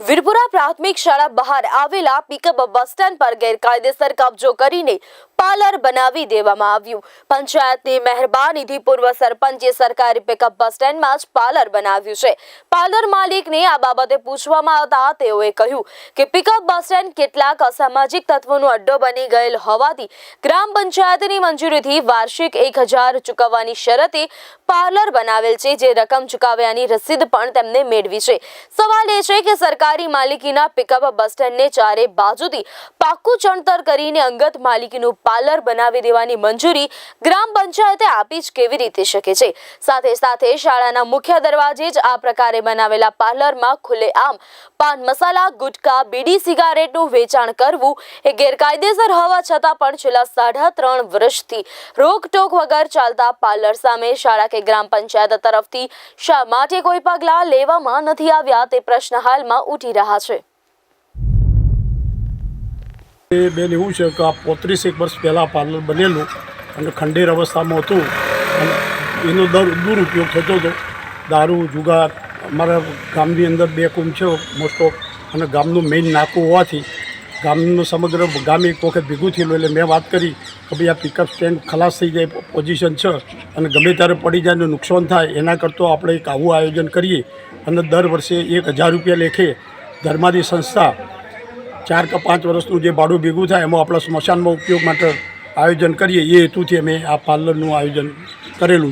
વીરપુરા પ્રાથમિક શાળા બહાર આવેલા પિકઅપ બસ સ્ટેન્ડ પર ગેરકાયદેસર કબજો કરીને પાર્લર બનાવી દેવામાં આવ્યું. પંચાયતની મહેરબાનીથી પૂર્વ સરપંચે સરકારી પિકઅપ બસ સ્ટેન્ડમાં જ પાર્લર બનાવ્યું છે. પાર્લર માલિકને આ બાબતે પૂછવામાં આવતા તેઓએ કહ્યું કે પિકઅપ બસ સ્ટેન્ડ કેટલાક અસામાજિક તત્વોનો અડ્ડો બની ગયેલ હોવાથી ગ્રામ પંચાયતની મંજૂરીથી વાર્ષિક એક હજાર ચૂકવવાની શરતે પાર્લર બનાવેલ છે, જે રકમ ચૂકવ્યાની રસીદ પણ તેમને મેળવી છે. સવાલ એ છે કે સરકારી માલિકીના પિકઅપ બસ સ્ટેન્ડને ચારે બાજુથી પાકું ચણતર કરીને અંગત માલિકીનું પાર્લર બનાવી દેવાની મંજૂરી ગ્રામ પંચાયતે આપી જ કેવી રીતે શકે છે? સાથે સાથે શાળાના મુખ્ય દરવાજે જ આ પ્રકારે બનાવેલા પાર્લરમાં ખુલ્લેઆમ પાન મસાલા, ગુટકા, બીડી સિગારેટનું વેચાણ કરવું એ ગેરકાયદેસર હોવા છતાં પણ છેલ્લા સાડા ત્રણ વર્ષથી રોકટોક વગર ચાલતા પાર્લર સામે શાળા કે ગ્રામ પંચાયત તરફથી શા માટે કોઈ પગલાં લેવામાં નથી આવ્યા તે પ્રશ્ન હાલમાં ઉઠી રહ્યા છે. એ બેન એવું છે કે આ પોત્રીસ એક વર્ષ પહેલાં પાર્લર બનેલું અને ખંડેર અવસ્થામાં હતું અને એનો દર દુરુપયોગ થતો હતો. દારૂ, જુગાર, અમારા ગામની અંદર બે કુંભ છે મોસ્ટ ઓફ અને ગામનું મેઇન નાકું હોવાથી ગામનું સમગ્ર ગામ એક વખત ભેગું થયેલું એટલે મેં વાત કરી કે ભાઈ આ પિકઅપ સ્ટેન્ડ ખલાસ થઈ જાય પોઝિશન છે અને ગમે ત્યારે પડી જાય અને નુકસાન થાય, એના કરતાં આપણે એક આવું આયોજન કરીએ અને દર વર્ષે એક હજાર રૂપિયા લેખે ધર્માદી સંસ્થા ચાર કે પાંચ વર્ષનું જે ભાડું ભેગું થાય એમાં આપણા સ્મશાનમાં ઉપયોગ માટે આયોજન કરીએ. એ હેતુથી અમે આ પાર્લરનું આયોજન કરેલું